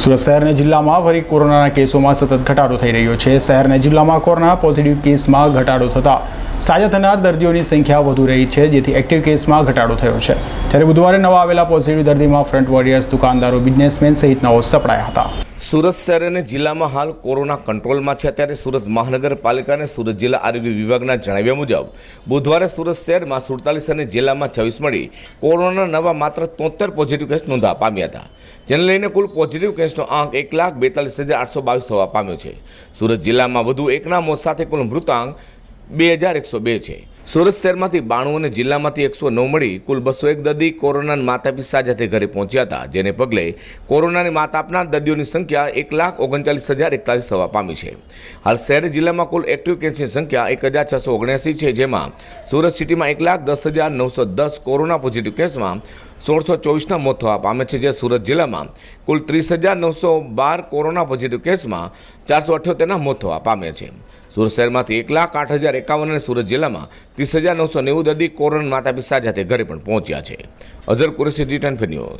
સુરત શહેર જિલ્લામાં ફરી કોરોનાના કેસોમાં સતત ઘટાડો થઈ રહ્યો છે. શહેરના જિલ્લામાં કોરોના પોઝિટિવ કેસમાં ઘટાડો થતાં સાજા થનાર દર્દીઓની સંખ્યા વધુ રહી છે, જેથી એક્ટિવ કેસમાં ઘટાડો થયો છે. ત્યારે બુધવારે નવા આવેલા પોઝિટિવ દર્દીમાં ફ્રન્ટ વોરિયર્સ દુકાનદારો બિઝનેસમેન સહિતનાઓ સપડાયા હતા. સુરત શહેર અને જિલ્લામાં હાલ કોરોના કંટ્રોલમાં છે. ત્યારે સુરત મહાનગરપાલિકા અને સુરત જિલ્લા આરોગ્ય વિભાગના જણાવ્યા મુજબ, બુધવારે સુરત શહેરમાં સુડતાલીસ અને જિલ્લામાં છવ્વીસ મળી કોરોના નવા માત્ર તોતેર પોઝિટિવ કેસ નોંધવા પામ્યા હતા. જેને લઈને કુલ પોઝિટિવ કેસનો આંક એક લાખ બેતાલીસ હજાર આઠસો બાવીસ થવા પામ્યો છે. સુરત જિલ્લામાં વધુ એકના મોત સાથે કુલ મૃતાંક બે હજાર એકસો બે છે. સુરત શહેરમાંથી બાણું અને જિલ્લામાંથી એકસો નવ મળી કુલ બસો એક દર્દી કોરોના માતા પિતા સાથે ઘરે પહોંચ્યા હતા, જેને પગલે કોરોનાની માતા આપનાર દર્દીઓની સંખ્યા એક લાખ ઓગણચાલીસ હજાર એકતાલીસ થવા પામી છે. હાલ શહેર જિલ્લામાં કુલ એક્ટિવ કેસની સંખ્યા એક હજાર છસો ઓગણસી છે, જેમાં સુરત સિટીમાં એક લાખ દસ હજાર નવસો દસ કોરોના પોઝિટિવ કેસમાં સોળસો ચોવીસના મોત થવા પામે છે, જે સુરત જિલ્લામાં કુલ ત્રીસ હજાર નવસો બાર કોરોના પોઝિટિવ કેસમાં ચારસો અઠ્યોતેરના મોત થવા પામ્યા છે. સુરત શહેરમાંથી એક લાખ આઠ હજાર એકાવન અને સુરત જિલ્લામાં ત્રીસ હજાર નવસો નેવું દર્દી કોરોના માતા પિતા સાથે ઘરે પણ પહોંચ્યા છે. Azhar Qureshi return news.